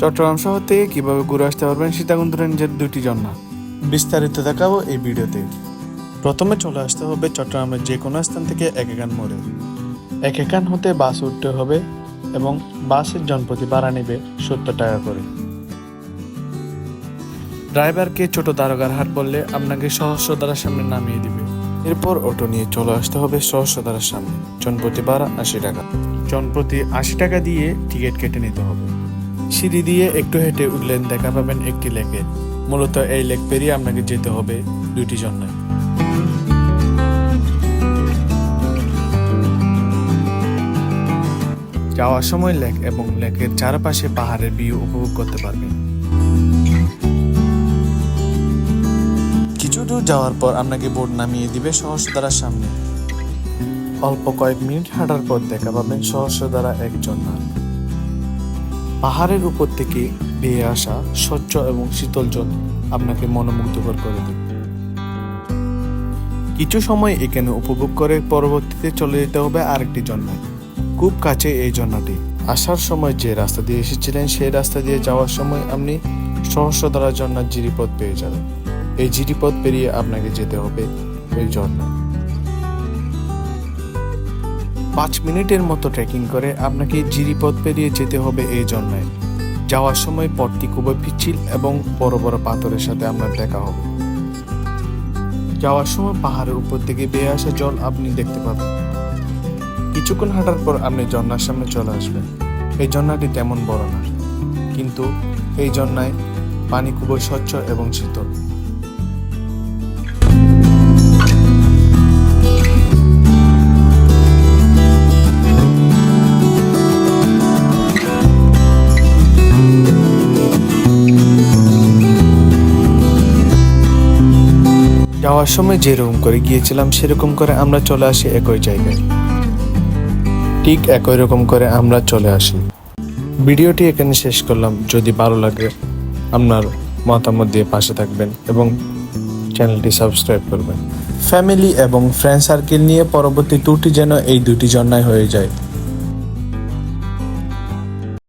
চট্টগ্রাম শহর থেকে কীভাবে ঘুরে আসতে পারবেন সীতাকুণ্ড রেঞ্জের দুটি ঝর্ণা। বিস্তারিত দেখাবো এই ভিডিওতে। প্রথমে চলে আসতে হবে চট্টগ্রামের যে কোনো স্থান থেকে এক একান মোড়ে। এক একান হতে বাস উঠতে হবে এবং বাসের জনপ্রতি ভাড়া নেবে সত্তর টাকা করে। ড্রাইভারকে ছোট দারোগার হাট বললে আপনাকে সহস্র দ্বারার সামনে নামিয়ে দিবে। এরপর অটো নিয়ে চলে আসতে হবে সহস্র দ্বারার সামনে। জনপ্রতি ভাড়া আশি টাকা। জনপ্রতি আশি টাকা দিয়ে টিকিট কেটে নিতে হবে। সিঁড়ি দিয়ে একটু হেঁটে উঠলেন দেখা পাবেন একটি লেকে। মূলত এই লেক পেরিয়ে আপনাকে যেতে হবে দুইটি জন্নায় যাওয়ার সময় লেক এবং লেকের চারপাশে পাহাড়ের ভিউ উপভোগ করতে পারবেন। কিছু দূর যাওয়ার পর আপনাকে বোট নামিয়ে দিবে সহস্রধারার সামনে। অল্প কয়েক মিনিট হাঁটার পর দেখা পাবেন সহস্রধারা এক ঝর্ণা পাহাড়ের উপর থেকে বেয়ে আসা স্বচ্ছ এবং শীতল জল আপনাকে মনোমুগ্ধকর করে দেবে। কিছু সময় এখানে উপভোগ করে পরবর্তীতে চলে যেতে হবে আরেকটি ঝর্ণায় খুব কাছে এই ঝর্ণাটি আসার সময় যে রাস্তা দিয়ে এসেছিলেন, সেই রাস্তা দিয়ে যাওয়ার সময় আপনি সহস্রধারা ঝর্ণার জিরিপথ পেয়ে যাবেন। এই জিরিপথ পেরিয়ে আপনাকে যেতে হবে ওই ঝর্ণায়। পাঁচ মিনিটের মতো ট্রেকিং করে আপনাকে জিরিপথ পেরিয়ে যেতে হবে এই ঝর্ণায় যাওয়ার সময় পথটি খুবই পিচ্ছিল এবং বড় বড় পাথরের সাথে আপনার দেখা হবে। যাওয়ার সময় পাহাড়ের উপর থেকে বেয়ে আসা জল আপনি দেখতে পাবেন। কিছুক্ষণ হাঁটার পর আপনি ঝর্ণার সামনে চলে আসবেন। এই ঝর্ণাটি তেমন বড় না। কিন্তু এই ঝর্ণায় পানি খুবই স্বচ্ছ এবং শীতল। যাওয়ার সময় যেরকম করে গিয়েছিলাম, সেরকম করে আমরা চলে আসি একই জায়গায়। ঠিক একই রকম করে আমরা চলে আসি। ভিডিওটি এখানে শেষ করলাম। যদি ভালো লাগে, আপনার মতামত দিয়ে পাশে থাকবেন এবং চ্যানেলটি সাবস্ক্রাইব করবেন। ফ্যামিলি এবং ফ্রেন্ড সার্কেল নিয়ে পরবর্তী ট্যুরটি যেন এই দুটি জন্যায় হয়ে যায়।